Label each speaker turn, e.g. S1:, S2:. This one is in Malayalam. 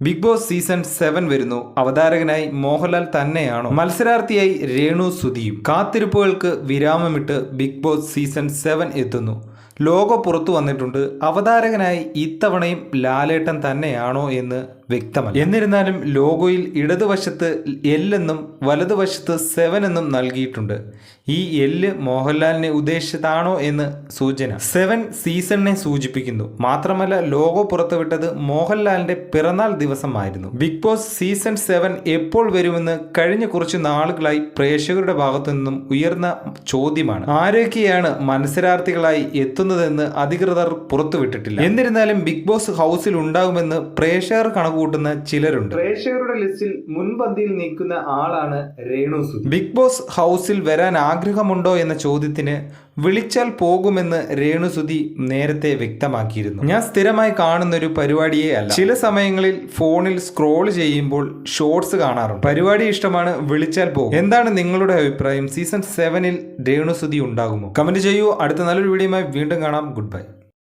S1: ബിഗ് ബോസ് സീസൺ സെവൻ വരുന്നു. അവതാരകനായി മോഹൻലാൽ തന്നെയാണോ? മത്സരാർത്ഥിയായി രേണു സുധിയും. കാത്തിരിപ്പുകൾക്ക് വിരാമമിട്ട് ബിഗ് ബോസ് സീസൺ സെവൻ എത്തുന്നു. ലോഗോ പുറത്തു വന്നിട്ടുണ്ട്. അവതാരകനായി ഇത്തവണയും ലാലേട്ടൻ തന്നെയാണോ എന്ന് വ്യക്തമല്ല. എന്നിരുന്നാലും ലോഗോയിൽ ഇടതുവശത്ത് എല്ലെന്നും വലതുവശത്ത് സെവൻ എന്നും നൽകിയിട്ടുണ്ട്. ഈ എല്ല് മോഹൻലാലിനെ ഉദ്ദേശിച്ചതാണോ എന്ന് സൂചന. സെവൻ സീസണിനെ സൂചിപ്പിക്കുന്നു. മാത്രമല്ല ലോഗോ പുറത്തുവിട്ടത് മോഹൻലാലിന്റെ പിറന്നാൾ ദിവസമായിരുന്നു. ബിഗ് ബോസ് സീസൺ സെവൻ എപ്പോൾ വരുമെന്ന് കഴിഞ്ഞ കുറച്ച് നാളുകളായി പ്രേക്ഷകരുടെ ഭാഗത്തു നിന്നും ഉയർന്ന ചോദ്യമാണ്. ആരൊക്കെയാണ് മത്സരാർത്ഥികളായി എത്തുന്നതെന്ന് അധികൃതർ പുറത്തുവിട്ടിട്ടില്ല. എന്നിരുന്നാലും ബിഗ് ബോസ് ഹൗസിൽ ഉണ്ടാകുമെന്ന് പ്രേക്ഷകർ കണക്കുകൂട്ടുന്ന ചിലരുണ്ട്. പ്രേക്ഷകരുടെ ലിസ്റ്റിൽ മുൻപന്തിയിൽ നിൽക്കുന്ന ആളാണ് രേണു ബിഗ് ബോസ് ഹൗസിൽ വരാൻ ആഗ്രഹമുണ്ടോ എന്ന ചോദ്യത്തിന് വിളിച്ചാൽ പോകുമെന്ന് രേണുസുതി നേരത്തെ വ്യക്തമാക്കിയിരുന്നു. ഞാൻ സ്ഥിരമായി കാണുന്ന ഒരു പരിപാടിയേ അല്ല. ചില സമയങ്ങളിൽ ഫോണിൽ സ്ക്രോൾ ചെയ്യുമ്പോൾ ഷോർട്സ് കാണാറുണ്ട്. പരിപാടി ഇഷ്ടമാണ് വിളിച്ചാൽ പോകും. എന്താണ് നിങ്ങളുടെ അഭിപ്രായം? സീസൺ സെവനിൽ രേണുസുതി ഉണ്ടാകുമോ? കമന്റ് ചെയ്യൂ. അടുത്ത നല്ലൊരു വീഡിയോയുമായി വീണ്ടും കാണാം. Good bye